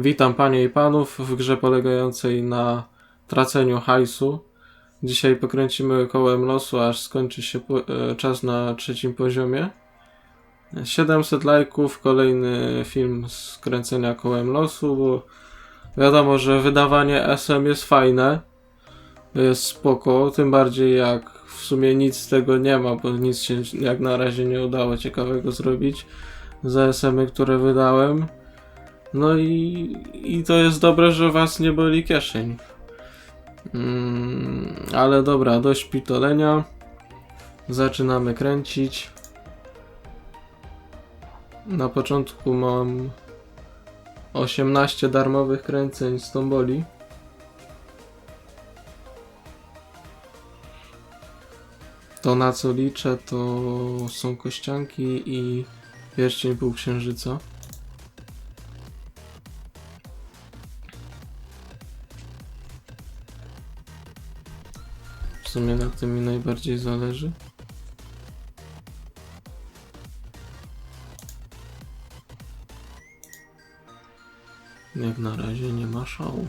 Witam panie i panów w grze polegającej na traceniu hajsu. Dzisiaj pokręcimy kołem losu, aż skończy się e, czas na trzecim poziomie. 700 lajków, kolejny film z kręcenia kołem losu, bo wiadomo, że wydawanie SM jest fajne, jest spoko, tym bardziej jak w sumie nic z tego nie ma, bo nic się jak na razie nie udało ciekawego zrobić za SM-y, które wydałem. No i, i to jest dobre, że was nie boli kieszeń. Mm, ale dobra, dość pitolenia. Zaczynamy kręcić. Na początku mam 18 darmowych kręceń z tomboli. To na co liczę to są kościanki i pierścień półksiężyca. W sumie na tym mi najbardziej zależy. Jak na razie nie ma szału.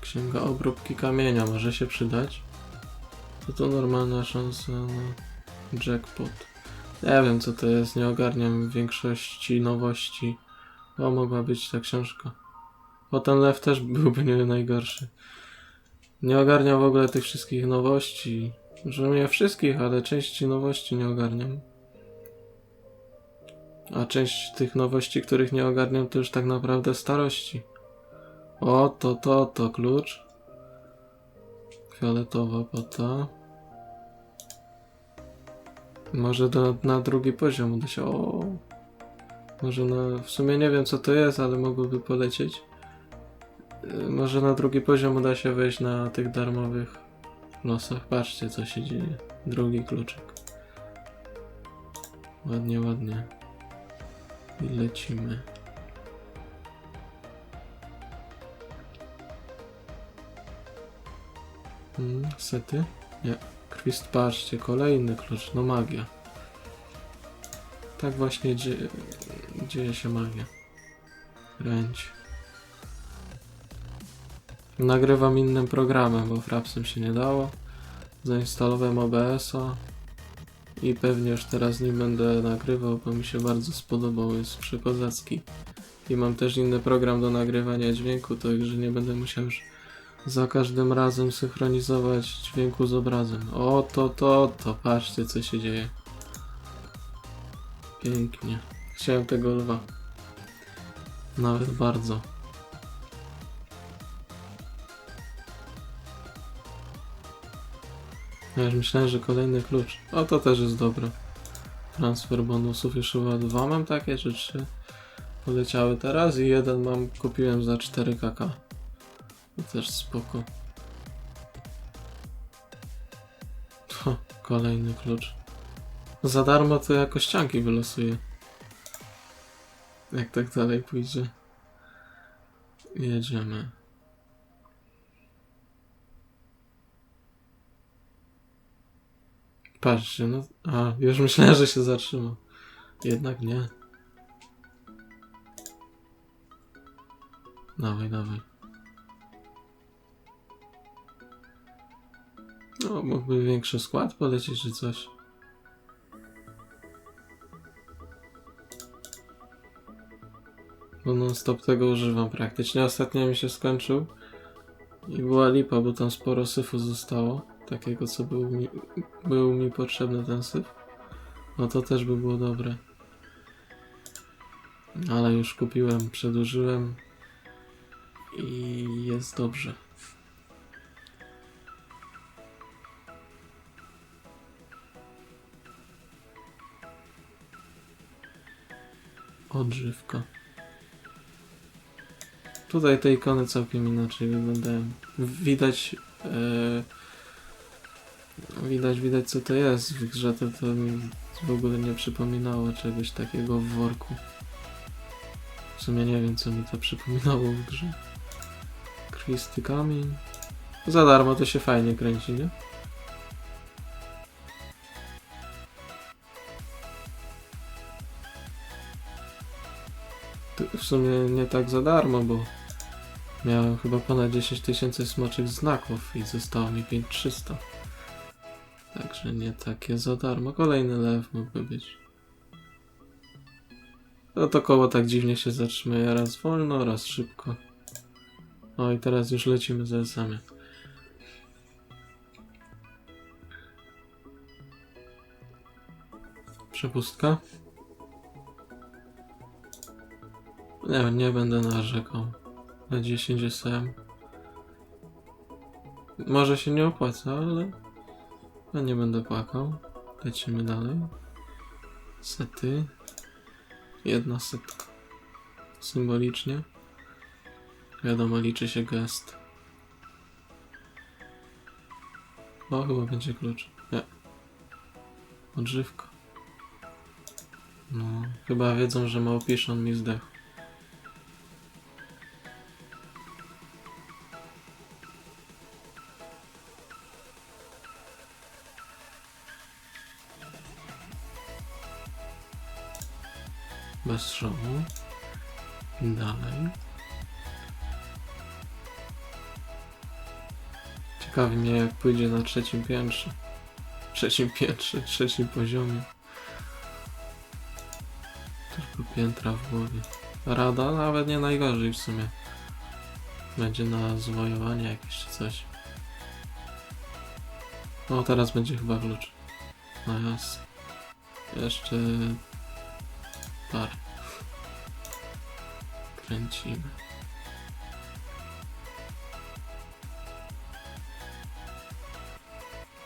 Księga obróbki kamienia może się przydać. To to normalna szansa na jackpot. Nie wiem co to jest, nie ogarniam większości nowości. O, mogła być ta książka. O, ten lew też byłby nie najgorszy. Nie ogarniam w ogóle tych wszystkich nowości. Że nie wszystkich, ale części nowości nie ogarniam. A część tych nowości, których nie ogarniam, to już tak naprawdę starości. O, to, to, to klucz. Fioletowa pota. Może do, na drugi poziom uda się. O, może na. W sumie nie wiem co to jest, ale mogłoby polecieć. Y, Może na drugi poziom uda się wejść na tych darmowych losach. Patrzcie co się dzieje. Drugi kluczyk. Ładnie, ładnie. I lecimy. Hmm, sety? Nie. Krwist, patrzcie, kolejny klucz, no magia. Tak właśnie dzie dzieje się magia. Ręć. Nagrywam innym programem, bo Frapsem się nie dało. Zainstalowałem OBS-a i pewnie już teraz nim będę nagrywał, bo mi się bardzo spodobał, jest przekozacki. I mam też inny program do nagrywania dźwięku, także nie będę musiał już za każdym razem synchronizować dźwięku z obrazem. O, to, to, to, patrzcie co się dzieje. Pięknie. Chciałem tego lwa. Nawet bardzo. Ja już myślałem, że kolejny klucz. O, to też jest dobre. Transfer bonusów już chyba dwa mam takie, czy trzy? Poleciały teraz i jeden mam, kupiłem za 4 kk. To też spoko. Ho, kolejny klucz. Za darmo to ja kościanki wylosuję. Jak tak dalej pójdzie. Jedziemy. Patrzcie, no. A, już myślałem, że się zatrzyma. Jednak nie. Dawaj, dawaj. No, mógłby większy skład polecieć czy coś. Bo non stop tego używam praktycznie. Ostatnio mi się skończył. I była lipa, bo tam sporo syfu zostało. Takiego, co był mi, był mi potrzebny ten syf. No to też by było dobre. Ale już kupiłem, przedłużyłem. I jest dobrze. Odżywka. Tutaj te ikony całkiem inaczej wyglądają. Widać. E, widać, widać co to jest w grze. To, to mi w ogóle nie przypominało czegoś takiego w worku. W sumie nie wiem co mi to przypominało w grze. Krwisty kamień. Za darmo to się fajnie kręci, nie? Sumie nie tak za darmo, bo miałem chyba ponad 10 tysięcy smoczych znaków i zostało mi 5300. Także nie takie za darmo. Kolejny lew mógłby być. No to koło tak dziwnie się zatrzymuje. Raz wolno, raz szybko. O i teraz już lecimy za same. Przepustka? Nie, nie będę narzekał. Na 10 SM. Może się nie opłaca, ale ja nie będę płakał. Lecimy dalej. Sety. Jedna setka. Symbolicznie. Wiadomo, liczy się gest. O, chyba będzie klucz. Nie. Odżywka. No, chyba wiedzą, że małpiszon mi zdechł. Bez strzału. Dalej. Ciekawi mnie jak pójdzie na trzecim piętrze. Trzecim piętrze, trzecim poziomie. Tylko piętra w głowie. Rada nawet nie najgorzej w sumie. Będzie na zwojowanie jakieś czy coś. O, teraz będzie chyba klucz. No jasne. Jeszcze parę. Kręcimy.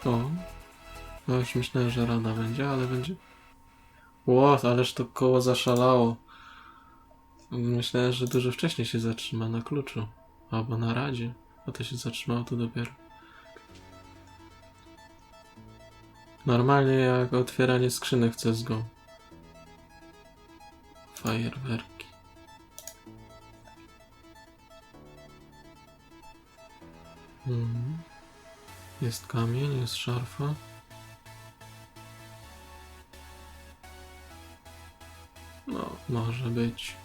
O. No już myślałem, że rada będzie, ale będzie. Ło, ależ to koło zaszalało. Myślałem, że dużo wcześniej się zatrzyma na kluczu. Albo na radzie. A to się zatrzymało to dopiero. Normalnie jak otwieranie skrzynek CSGO. Fajerwerki. Mhm. Jest kamień, jest szarfa. No, może być.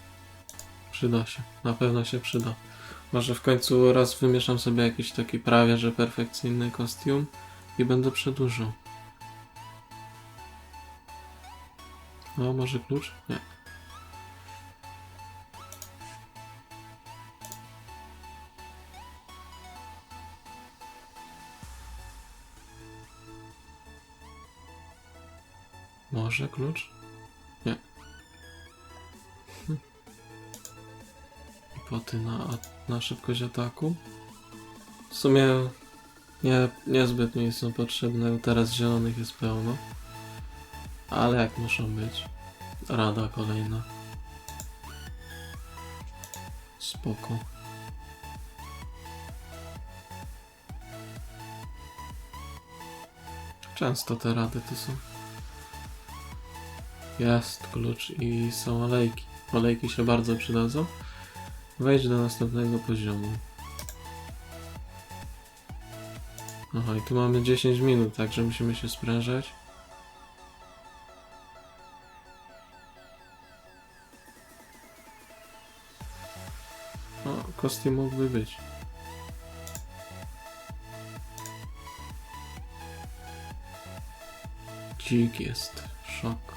Przyda się. Na pewno się przyda. Może w końcu raz wymieszam sobie jakiś taki prawie że perfekcyjny kostium i będę przedłużał. No, może klucz? Nie. Może klucz? Nie. Hm. Poty na, na szybkość ataku. W sumie nie, niezbyt mi są potrzebne. Teraz zielonych jest pełno. Ale jak muszą być. Rada kolejna. Spoko. Często te rady tu są. Jest klucz i są olejki. Olejki się bardzo przydadzą. Wejdź do następnego poziomu. Aha, i tu mamy 10 minut, także musimy się sprężać. O, kostium mógłby być. Dzik jest. Szok.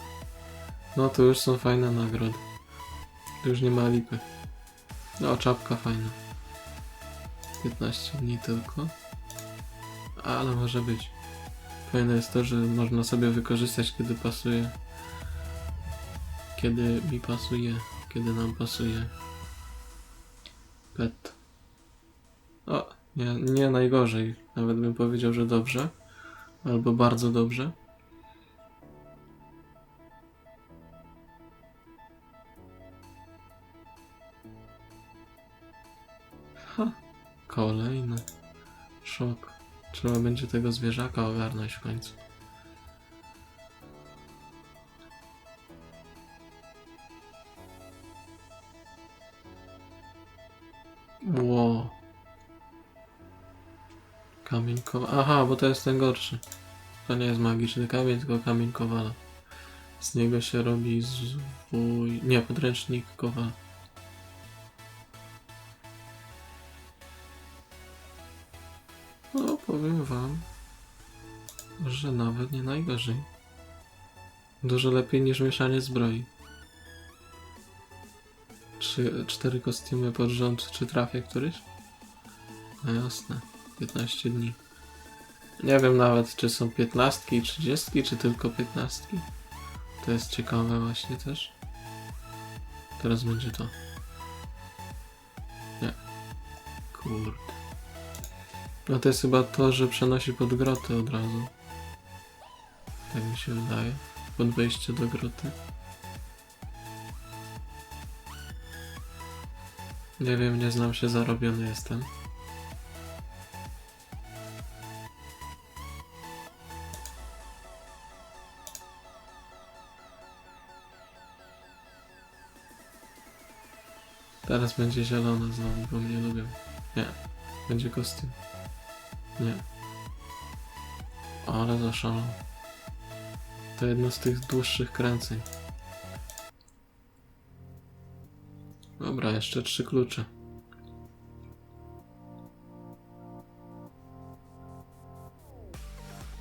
No to już są fajne nagrody. Tu już nie ma lipy. No, czapka fajna. 15 dni tylko. Ale może być. Fajne jest to, że można sobie wykorzystać, kiedy pasuje. Kiedy mi pasuje, kiedy nam pasuje. Pet. O, nie, nie najgorzej. Nawet bym powiedział, że dobrze. Albo bardzo dobrze. Szok. Trzeba będzie tego zwierzaka ogarnąć w końcu. Ło. Kamień. Aha, bo to jest ten gorszy. To nie jest magiczny kamień, tylko kamień kowala. Z niego się robi zwój... Nie, podręcznik kowala. Powiem wam, że nawet nie najgorzej. Dużo lepiej niż mieszanie zbroi. Trzy, cztery kostiumy pod rząd, czy trafię któryś? No jasne, 15 dni. Nie wiem nawet, czy są 15 i 30, czy tylko 15. To jest ciekawe właśnie też. Teraz będzie to. Nie. Kurde. No to jest chyba to, że przenosi pod grotę od razu. Tak mi się wydaje. Pod wejście do groty. Nie wiem, nie znam się, zarobiony jestem. Teraz będzie zielona znowu, bo mnie lubią. Nie. Będzie kostium. Nie. Ale zaszalał. To jedno z tych dłuższych kręceń. Dobra, jeszcze trzy klucze.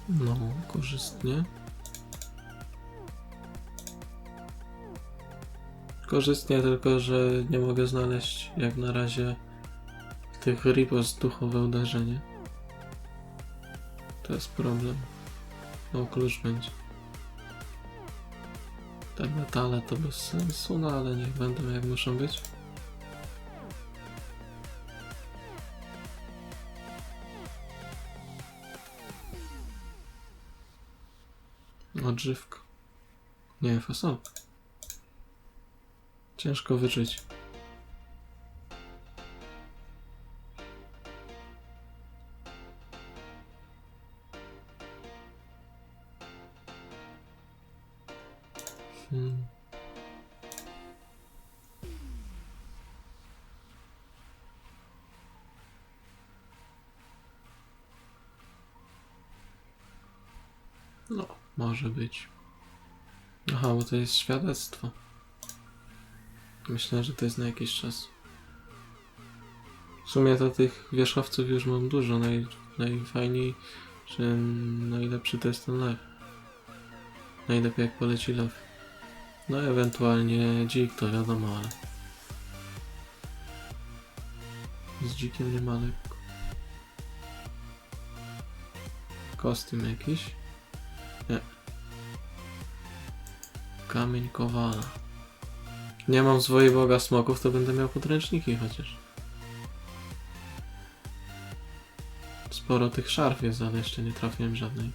No, korzystnie. Korzystnie tylko, że nie mogę znaleźć jak na razie tych ripos duchowe uderzenie. To jest problem. No, klucz będzie. Te metale to bez sensu, no ale niech będą jak muszą być. Odżywka. Nie, fasolka. Ciężko wyczuć. No, może być. Aha, bo to jest świadectwo. Myślę, że to jest na jakiś czas. W sumie to tych wierzchowców już mam dużo. Naj, najfajniej, najlepszy to jest ten lew. Najlepiej jak poleci lew. No ewentualnie dzik, to wiadomo, ale... Z dzikiem nie ma lekko. Kostium jakiś? Kamień kowala. Nie mam swojej boga smoków, to będę miał podręczniki chociaż. Sporo tych szarf jest, ale jeszcze nie trafiłem żadnej.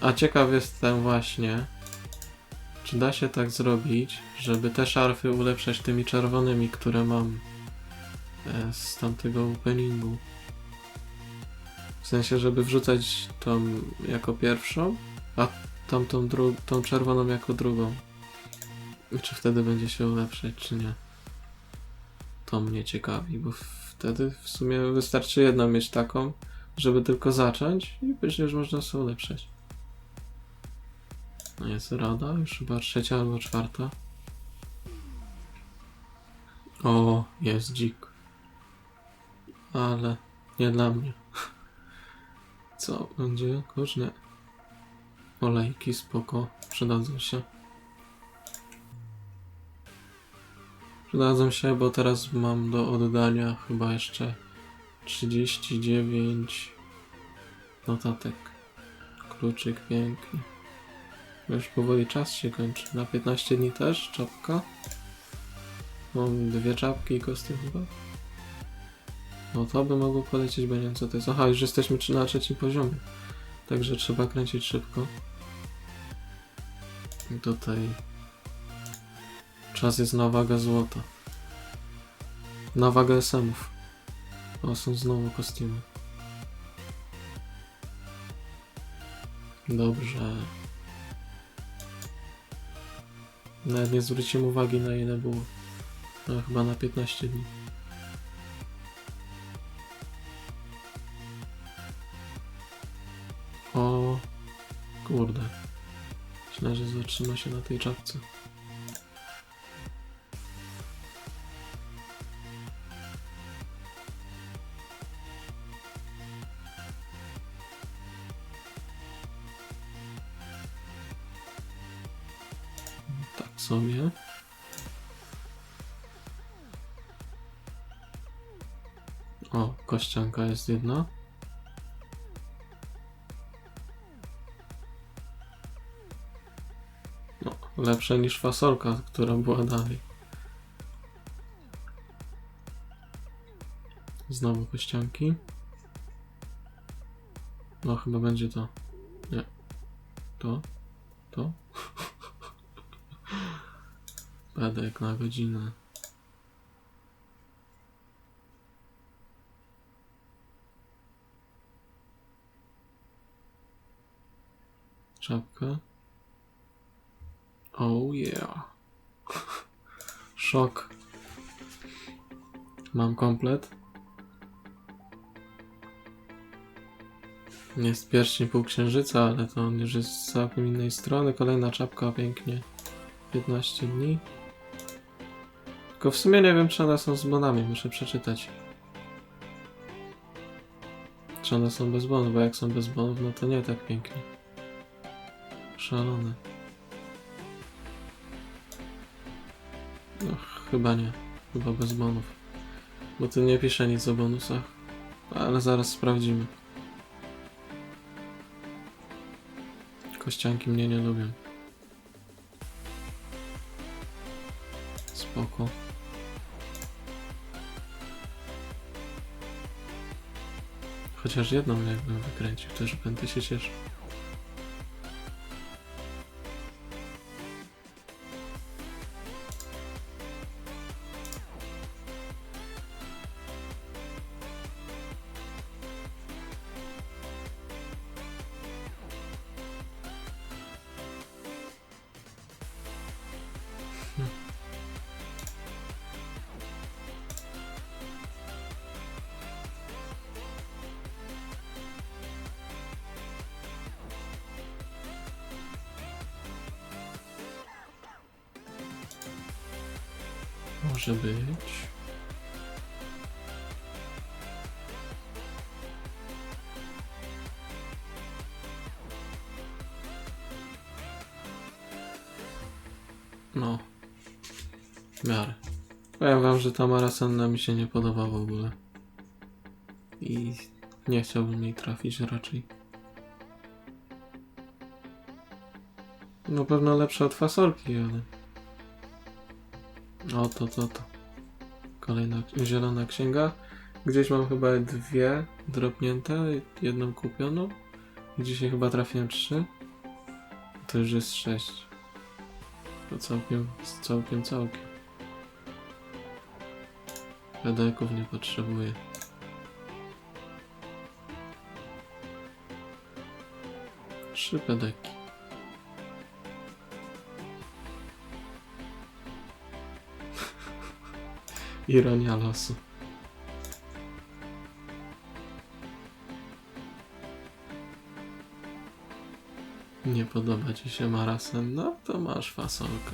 A ciekaw jestem właśnie, czy da się tak zrobić, żeby te szarfy ulepszać tymi czerwonymi, które mam e, z tamtego openingu. W sensie, żeby wrzucać tą jako pierwszą, a tamtą dru- tą czerwoną jako drugą. Czy wtedy będzie się ulepszać, czy nie? To mnie ciekawi, bo wtedy w sumie wystarczy jedną mieć taką, żeby tylko zacząć i później już można sobie ulepszać. No jest rada, już chyba trzecia albo czwarta. O, jest dzik. Ale nie dla mnie. Co będzie? Kurz nie. Olejki spoko, przydadzą się. Przydadzą się, bo teraz mam do oddania chyba jeszcze 39 notatek. Kluczyk piękny. Już powoli czas się kończy. Na 15 dni też czapka. Mam dwie czapki i kostium chyba. No to by mogło polecieć, bo nie wiem co to jest. Aha, już jesteśmy na trzecim poziomie. Także trzeba kręcić szybko. Tutaj czas jest na wagę złota. Na wagę SM-ów. O, są znowu kostiumy. Dobrze. Nawet nie zwróciłem uwagi na ile było. No, chyba na 15 dni. Trzyma się na tej czapce. Tak sobie. O, kościanka jest jedna. Lepsza niż fasolka, która była dalej. Znowu kościanki. No, chyba będzie to. Nie. To? To? Pedek na godzinę. Czapka. Oh yeah. Szok. Mam komplet. Jest pierścień półksiężyca, ale to on już jest z całkiem innej strony. Kolejna czapka pięknie. 15 dni. Tylko w sumie nie wiem, czy one są z bonami. Muszę przeczytać. Czy one są bez bonów, bo jak są bez bonów, no to nie tak pięknie. Szalone. Chyba nie. Chyba bez bonów. Bo tu nie pisze nic o bonusach. Ale zaraz sprawdzimy. Kościanki mnie nie lubią. Spoko. Chociaż jedną jakbym wykręcił, też będę się cieszył. W miarę. Powiem wam, że Tamara Senna mi się nie podoba w ogóle. I nie chciałbym jej trafić raczej. No pewno lepsza od fasolki, ale... O, to, to, to. Kolejna zielona księga. Gdzieś mam chyba dwie dropnięte, jedną kupioną. Dzisiaj chyba trafiłem trzy. To już jest sześć. To całkiem, całkiem, całkiem. Pedeków nie potrzebuję. Trzy pedeki. Ironia losu. Nie podoba ci się Marasen? No to masz fasolkę.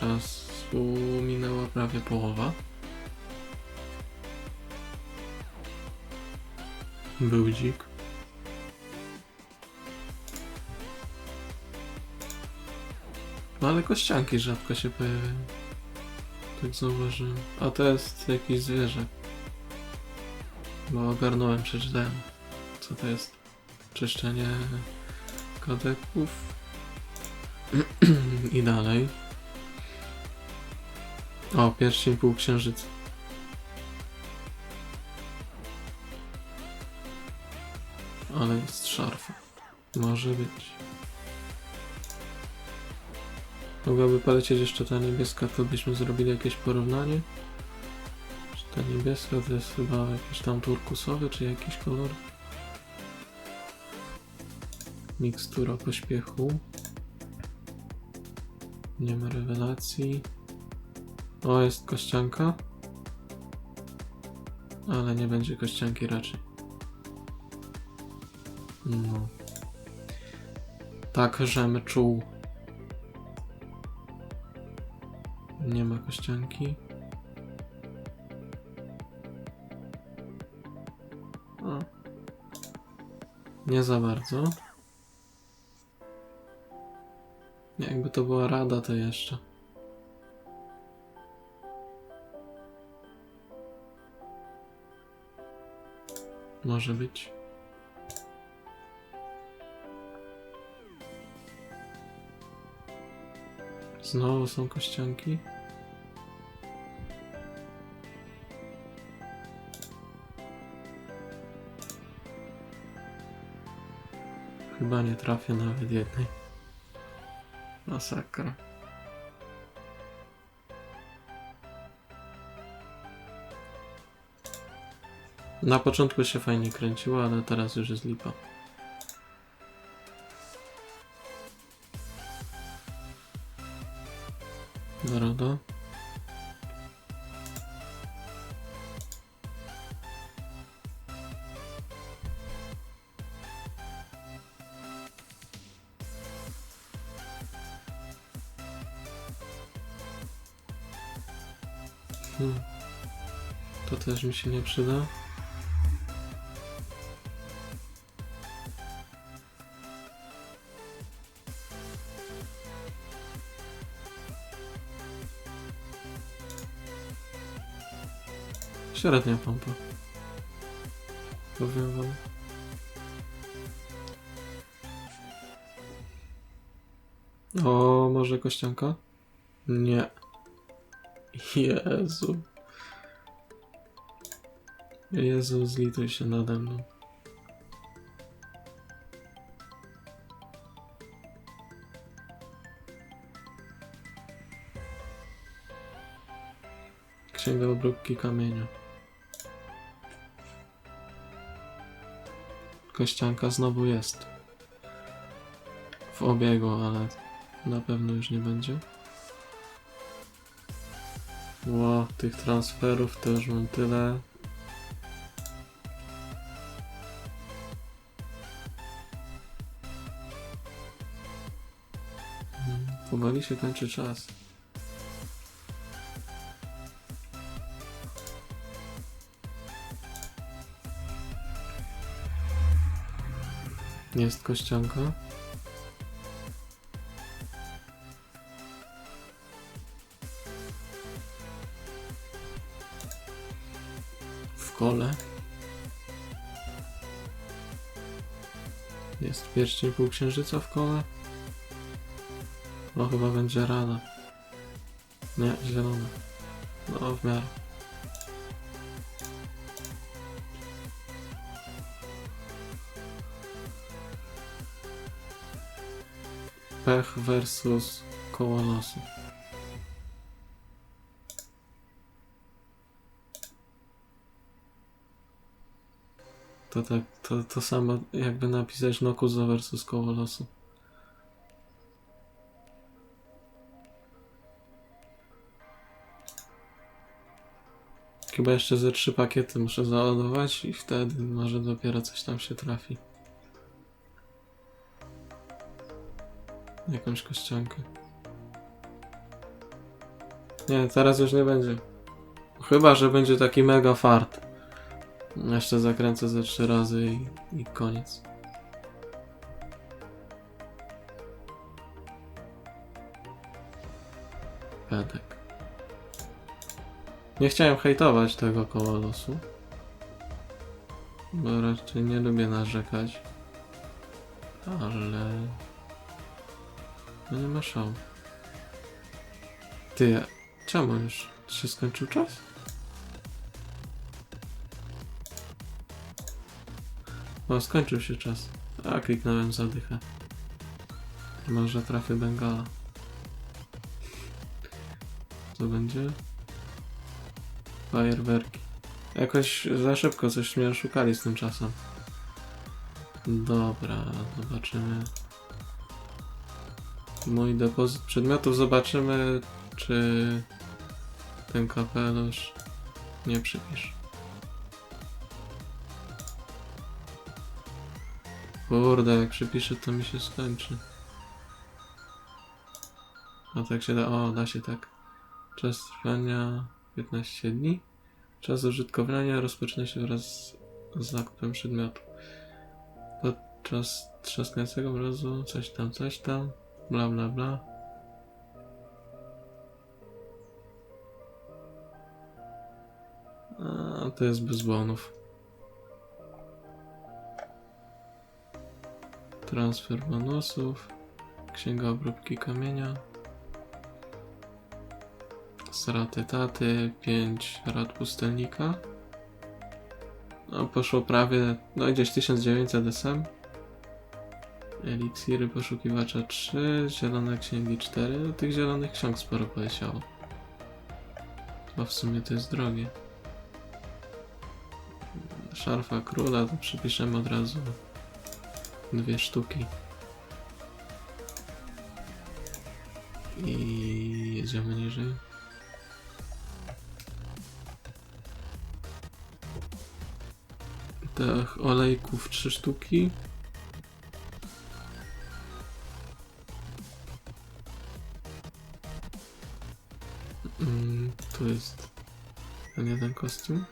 Czasu minęła prawie połowa. Był dzik. No ale kościanki rzadko się pojawiają. Tak zauważyłem. A to jest jakieś zwierzę. Bo ogarnąłem, przeczytałem. Co to jest? Czyszczenie kodeków. I dalej. O, pierścień półksiężyca. Ale jest szarfa. Może być. Mogłaby polecieć jeszcze ta niebieska, to byśmy zrobili jakieś porównanie. Czy ta niebieska to jest chyba jakiś tam turkusowy, czy jakiś kolor? Mikstura pośpiechu. Nie ma rewelacji. O, jest kościanka. Ale nie będzie kościanki raczej. No. Tak, żem czuł. Nie ma kościanki. O. Nie za bardzo. Jakby to była rada, to jeszcze. Może być. Znowu są kościanki. Chyba nie trafię nawet jednej. Masakra. Na początku się fajnie kręciło, ale teraz już jest lipa. Naroda. Hmm. To też mi się nie przyda. Średnia pompa. Powiem wam. O, może kościanka? Nie. Jezu. Jezu, zlituj się nade mną. Księga obróbki kamienia. Kościanka znowu jest. W obiegu, ale na pewno już nie będzie. Ło, tych transferów to już mam tyle. Mm, Powoli się kończy czas. Jest kościanka. W kole. Jest pierścień półksiężyca w kole. No chyba będzie rada. Nie, zielona. No w miarę. Pech versus koło losu. To tak, to, to samo jakby napisać Nokuzo versus koło losu. Chyba jeszcze ze trzy pakiety muszę załadować i wtedy może dopiero coś tam się trafi. Jakąś kościankę. Nie, teraz już nie będzie. Chyba, że będzie taki mega fart. Jeszcze zakręcę ze trzy razy i, i koniec. Pedek. Nie chciałem hejtować tego koło losu. Bo raczej nie lubię narzekać. Ale... No nie ma szału. Ty, czemu już się skończył czas? O, skończył się czas. A, kliknąłem zadychę. Może trafię Bengala. Co będzie? Fajerwerki. Jakoś za szybko coś mnie oszukali z tym czasem. Dobra, zobaczymy. Mój depozyt przedmiotów. Zobaczymy, czy ten kapelusz nie przypisz. Kurde, jak przypiszę, to mi się skończy. A tak się da. O, da się tak. Czas trwania 15 dni. Czas użytkowania rozpoczyna się wraz z zakupem przedmiotu. Podczas trzaskającego mrozu coś tam, coś tam. Bla, bla, bla. A, to jest bez bonów. Transfer bonusów. Księga obróbki kamienia. Straty taty. 5 rad pustelnika. No, poszło prawie, no gdzieś 1900 SM. Eliksiry poszukiwacza 3, zielone księgi 4. No, tych zielonych ksiąg sporo poleciało. Bo w sumie to jest drogie. Szarfa króla to przypiszemy od razu dwie sztuki. I jedziemy niżej. Tych olejków trzy sztuki. Kostium.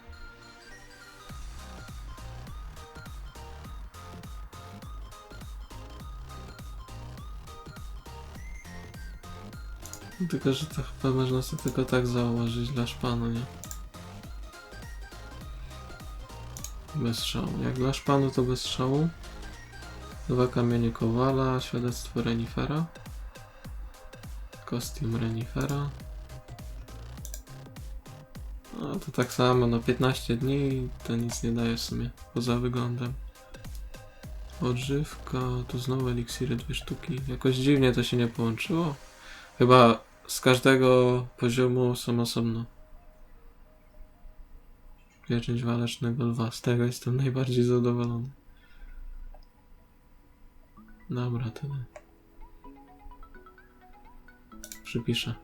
Tylko, że to chyba można sobie tylko tak założyć dla szpanu, nie? Bez szału. Jak dla szpanu to bez szału. Dwa kamienie kowala, świadectwo renifera. Kostium renifera. No to tak samo, no 15 dni to nic nie daje w sumie, poza wyglądem. Odżywka, tu znowu eliksiry dwie sztuki. Jakoś dziwnie to się nie połączyło. Chyba z każdego poziomu są osobno. Pieczęć walecznego lwa. Z tego jestem najbardziej zadowolony. Dobra, tyle. Przypiszę.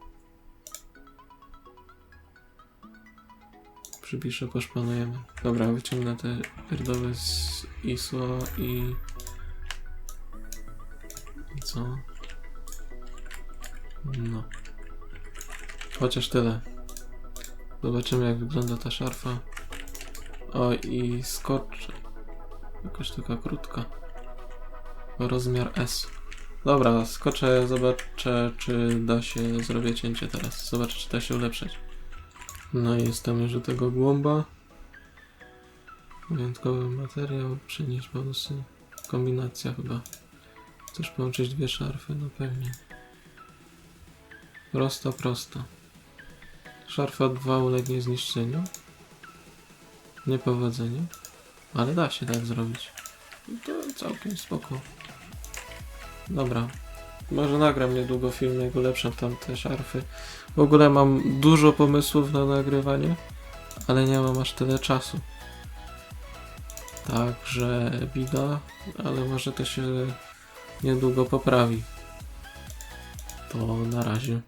Przypiszę, poszpanujemy. Dobra, wyciągnę te pierdoły z ISO i... co? No. Chociaż tyle. Zobaczymy jak wygląda ta szarfa. O i skocz. Jakaś taka krótka. Rozmiar S. Dobra, skoczę, zobaczę czy da się, zrobię cięcie teraz. Zobaczę czy da się ulepszać. No i jestem już do tego głąba. Wyjątkowy materiał, przenieść bonusy. Kombinacja chyba. Chcesz połączyć dwie szarfy? No pewnie. Prosta, prosta. Szarfa 2 ulegnie zniszczeniu. Niepowodzeniu. Ale da się tak zrobić. I To całkiem spoko. Dobra. Może nagram niedługo film, jak ulepszam tam te szarfy. W ogóle mam dużo pomysłów na nagrywanie, ale nie mam aż tyle czasu. Także bida, ale może to się niedługo poprawi. To na razie.